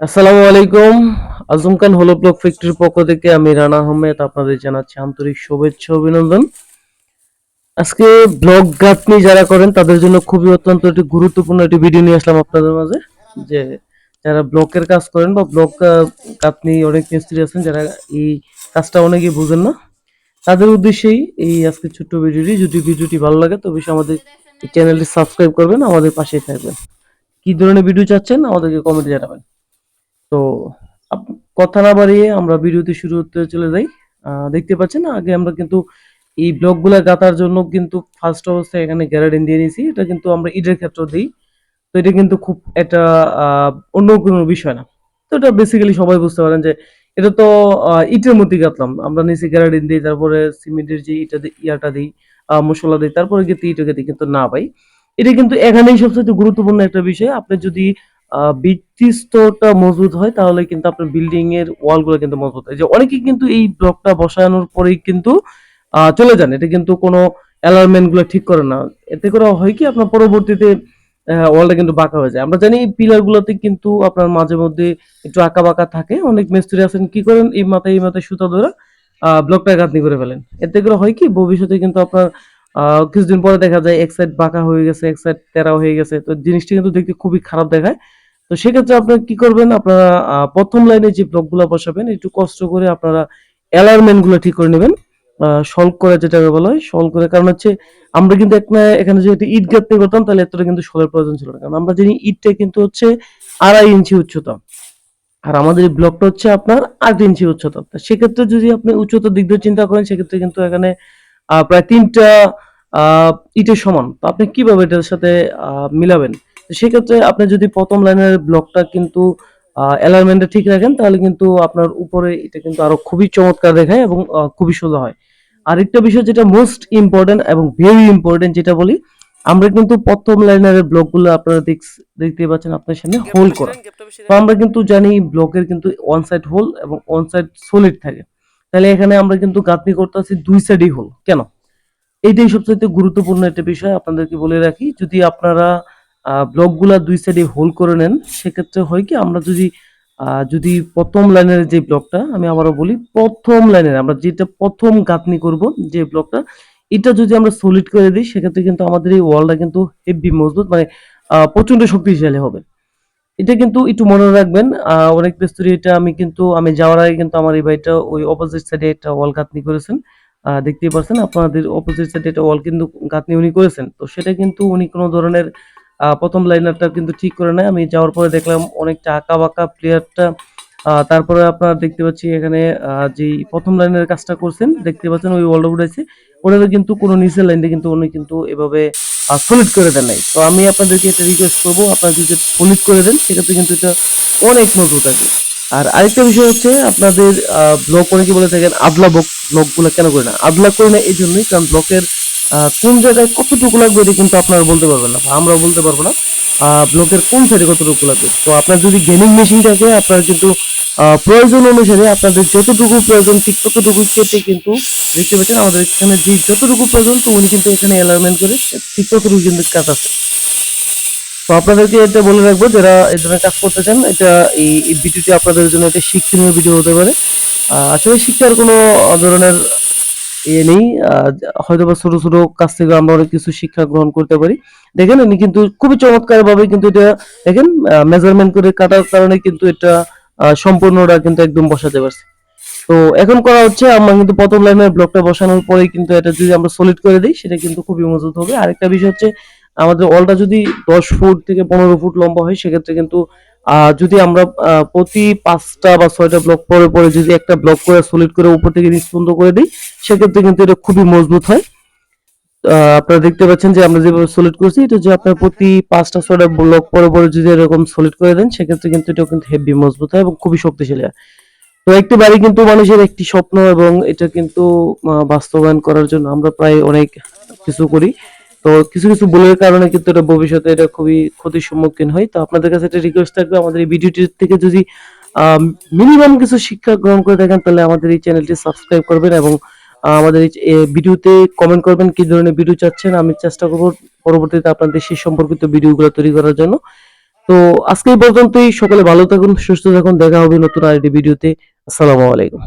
আসসালামু আলাইকুম। আজম খান হলো ব্লক ফ্যাক্টরির পক্ষ থেকে আমি রানা আহমেদ আপনাদের জানাচ্ছি আন্তরিক শুভেচ্ছা অভিনন্দন। আজকে ব্লগ গাঁথনি যারা করেন, তাদের জন্য খুবই অত্যন্ত একটি গুরুত্বপূর্ণ একটি ভিডিও নিয়ে আসলাম আপনাদের মাঝে, যে যারা ব্লকের কাজ করেন বা ব্লক গাঁথনি অনেক মিস্ত্রি আছেন, যারা এই কাজটা অনেকেই বুঝেন না, তাদের উদ্দেশ্যেই এই আজকে ছোট্ট ভিডিওটি যদি ভিডিওটি ভালো লাগে, তো অবশ্যই আমাদের চ্যানেলটি সাবস্ক্রাইব করবেন, আমাদের পাশেই থাকবেন। কি ধরনের ভিডিও চাচ্ছেন আমাদেরকে কমেন্টে জানাবেন। তো কথা না বাড়িয়ে আমরা ভিডিওতে শুরু হতে চলে যাই। দেখতে পাচ্ছেন আগে আমরা কিন্তু এই ব্লকগুলা গাঁথার জন্য কিন্তু ফার্স্ট অবস্থায় এখানে গ্যারাডিন দিয়ে নিয়েছি। এটা কিন্তু আমরা ইটের ক্ষেত্রে দিই। তো এটা কিন্তু খুব আহ, অন্য কোনো বিষয় না। তো এটা বেসিক্যালি সবাই বুঝতে পারেন যে এটা তো ইটের মধ্যে গাঁথলাম আমরা নিচে গ্যারাডিন দিই তারপরে সিমেন্টের যে ইটা দিই ইয়াটা দিই মশলা দিই তারপরে কিন্তু ইটাকে দিই কিন্তু না ভাই এটা কিন্তু এখানেই সবচেয়ে গুরুত্বপূর্ণ একটা বিষয়। আপনি যদি আহ, স্তরটা মজবুত হয় তাহলে কিন্তু আপনার বিল্ডিং এর ওয়ালগুলো কিন্তু মজবুত হয়। যে অনেকে কিন্তু এই ব্লকটা বসানোর পরেই কিন্তু চলে যান। এটা কিন্তু কোনো অ্যালার্মেন্টগুলো ঠিক করে না। এতে করে হয় কি আপনার পরবর্তীতে ওয়ালটা কিন্তু বাঁকা হয়ে যায়। আমরা জানি পিলার গুলোতে কিন্তু আপনার মাঝে মধ্যে একটু আঁকা বাঁকা থাকে। অনেক মিস্ত্রি আছেন কি করেন? এই মাথায় এই মাথায় সুতা ধরে ব্লকটা গাঁথনি করে ফেলেন। এতে করে হয় কি ভবিষ্যতে কিন্তু আপনার কিছুদিন পরে দেখা যায় এক সাইড বাঁকা হয়ে গেছে, এক সাইড তেরা হয়ে গেছে। তো জিনিসটা কিন্তু দেখতে খুবই খারাপ দেখায়। তো সেক্ষেত্রে আপনারা কি করবেন? আপনারা প্রথম লাইনে যে ব্লকগুলো বসাবেন, একটু কষ্ট করে আপনারা অ্যালাইনমেন্টগুলো ঠিক করে নেবেন। সলভ করে যেটাকে বলা হয় সলভ করে। কারণ হচ্ছে, আমরা কিন্তু এখানে যদি ইট গাঁথনি করতাম তাহলে এতটা কিন্তু সলের প্রয়োজন ছিল না। কারণ আমরা জানি ইটটা কিন্তু হচ্ছে আড়াই ইঞ্চি উচ্চতা। আর আমাদের এই ব্লকটা হচ্ছে আপনার আট ইঞ্চি উচ্চতা। সেক্ষেত্রে যদি আপনি উচ্চতার দিক দিয়ে চিন্তা করেন, সেক্ষেত্রে কিন্তু এখানে প্রায় তিনটা ইটের সমান। তো আপনি কীভাবে এটার সাথে মিলাবেন? সেক্ষেত্রে আপনি যদি প্রথম লাইনের ব্লকটা কিন্তু অ্যালাইনমেন্টটা ঠিক রাখেন তাহলে কিন্তু আপনার উপরে এটা কিন্তু আরও খুবই চমৎকার দেখায় এবং খুবই সোজা হয়। আরেকটা বিষয় যেটা মোস্ট ইম্পর্টেন্ট এবং ভেরি ইম্পর্টেন্ট যেটা বলি আমরা কিন্তু প্রথম লাইনের ব্লকগুলো আপনারা দেখ- দেখতে পাচ্ছেন আপনার সামনে হোল করা। তো আমরা কিন্তু জানি ব্লকের কিন্তু ওয়ান সাইড হোল এবং ওয়ান সাইড সলিড থাকে। তাহলে এখানে আমরা কিন্তু গাঁথনি করতেছি দুই সাইডই হোল কেন? এইটাই সবচেয়ে গুরুত্বপূর্ণ একটা বিষয় আপনাদেরকে বলে রাখি। যদি আপনারা ব্লকগুলা দুই সাইডে হোল করে নেন, সেক্ষেত্রে হয় কি, আমরা যদি যদি প্রথম লাইনের যে ব্লকটা, আমি আবারও বলি, প্রথম লাইনের, আমরা যেটা প্রথম গাঁথনি করব যে ব্লকটা, এটা যদি আমরা সলিড করে দিই, সেক্ষেত্রে কিন্তু আমাদের এই ওয়ালটা কিন্তু হেভি মজবুত মানে প্রচণ্ড শক্তিশালী হবে। এটা কিন্তু একটু মনে রাখবেন অনেক মিস্ত্রি এটা আমি কিন্তু, আমি যাওয়ার আগে কিন্তু আমার এই বাড়িটা ওই অপোজিট সাইডে একটা ওয়াল গাঁথনি করেছেন। দেখতেই পাচ্ছেন, আপনাদের অপোজিট সাইডে একটা ওয়াল কিন্তু গাঁথনি উনি করেছেন। তো সেটা কিন্তু উনি কোনো ধরনের প্রথম লাইনারটা কিন্তু ঠিক করে নেয় আমি যাওয়ার পরে দেখলাম অনেকটা আঁকা বাঁকা প্লেয়ারটা তারপরে আপনারা দেখতে পাচ্ছি এখানে যে প্রথম লাইনের কাজটা করছেন, দেখতে পাচ্ছেন ওই ওয়ালটা উঠেছে ওটাতে কিন্তু কোনো নিচের লাইনটা কিন্তু উনি কিন্তু এভাবে সলিড করে দেন নাই। তো আমি আপনাদেরকে এটা রিকোয়েস্ট করব, আপনারা যদি সলিড করে দেন, সেক্ষেত্রে কিন্তু এটা অনেক মজবুত আছে আর আরেকটা বিষয় হচ্ছে আপনাদের ব্লক অনেকে বলে থাকেন? আদলা ব্লক কেন করে না? আদলা করে না এই জন্যই, কারণ ব্লকের কোন জায়গায় কতটুকু লাগবে এটা কিন্তু আপনারা বলতে পারবেন না, বা আমরাও বলতে পারব না ব্লকের কোন সাইডে কতটুকু লাগবে। তো আপনার যদি গেমিং মেশিন থাকে, আপনার কিন্তু প্রয়োজন অনুসারে আপনাদের যতটুকু প্রয়োজন ঠিক ততটুকু কেটে কিন্তু দেখতে পাচ্ছেন, আমাদের এখানে যে যতটুকু প্রয়োজন, তো উনি কিন্তু এখানে অ্যালাইনমেন্ট করে ঠিক ততটুকু কিন্তু কাজ আছে তো আপনাদেরকে এটা বলে রাখব, যারা এই ধরনের কাজ করতে চান, এটা এই ভিডিওটি আপনাদের জন্য একটা শিক্ষণীয় ভিডিও হতে পারে। আসলে শিক্ষার কোনো ধরনের ইয়ে নেই। হয়তো বা ছোট ছোট কাজ থেকে আমরা অনেক কিছু শিক্ষা গ্রহণ করতে পারি। দেখেন উনি কিন্তু খুবই চমৎকার ভাবে কিন্তু এটা, দেখেন মেজারমেন্ট করে কাটার কারণে কিন্তু এটা সম্পূর্ণটা কিন্তু একদম বসাতে পারছে। তো এখন করা হচ্ছে, আমরা কিন্তু প্রথম লাইনের ব্লকটা বসানোর পরে কিন্তু এটা যদি আমরা সলিড করে দিই, সেটা কিন্তু খুবই মজবুত হবে। আরেকটা বিষয় হচ্ছে আমাদের অলটা যদি দশ ফুট থেকে পনেরো ফুট লম্বা হয়, সেক্ষেত্রে কিন্তু যদি আমরা প্রতি পাঁচটা বা ছয়টা ব্লক পরে পরে যদি একটা ব্লক করে সলিড করে উপর থেকে নিচ করে দিই, সেক্ষেত্রে কিন্তু এটা খুবই মজবুত হয়। আপনারা দেখতে পাচ্ছেন যে আমরা যেভাবে সলিড করছি, এটা যে আপনার প্রতি পাঁচটা, ছয়টা ব্লক পরে পরে যদি এরকম সলিড করে দেন, সেক্ষেত্রে কিন্তু এটা কিন্তু হেভি মজবুত হয় এবং খুবই শক্তিশালী হয়। তো একটি বাড়ি কিন্তু মানুষের একটি স্বপ্ন এবং এটা কিন্তু বাস্তবায়ন করার জন্য আমরা প্রায় অনেক কিছু করি। তো কিছু কিছু ভুলের কারণে কিন্তু এটা ভবিষ্যতে এটা খুবই ক্ষতির সম্মুখীন হয়। তো আপনাদের কাছে একটা রিকোয়েস্ট থাকবে, আমাদের এই ভিডিওটি থেকে যদি মিনিমাম কিছু শিক্ষা গ্রহণ করে থাকেন, তাহলে আমাদের এই চ্যানেলটি সাবস্ক্রাইব করবেন এবং আমাদের এই ভিডিওতে কমেন্ট করবেন কি ধরনের ভিডিও চাচ্ছেন। আমি চেষ্টা করব পরবর্তীতে আপনাদের সেই সম্পর্কিত ভিডিওগুলো তৈরি করার জন্য। তো আজকে এই পর্যন্তই। সকলে ভালো থাকুন, সুস্থ থাকুন। দেখা হবে নতুন আরেকটি ভিডিওতে। আসসালামু আলাইকুম।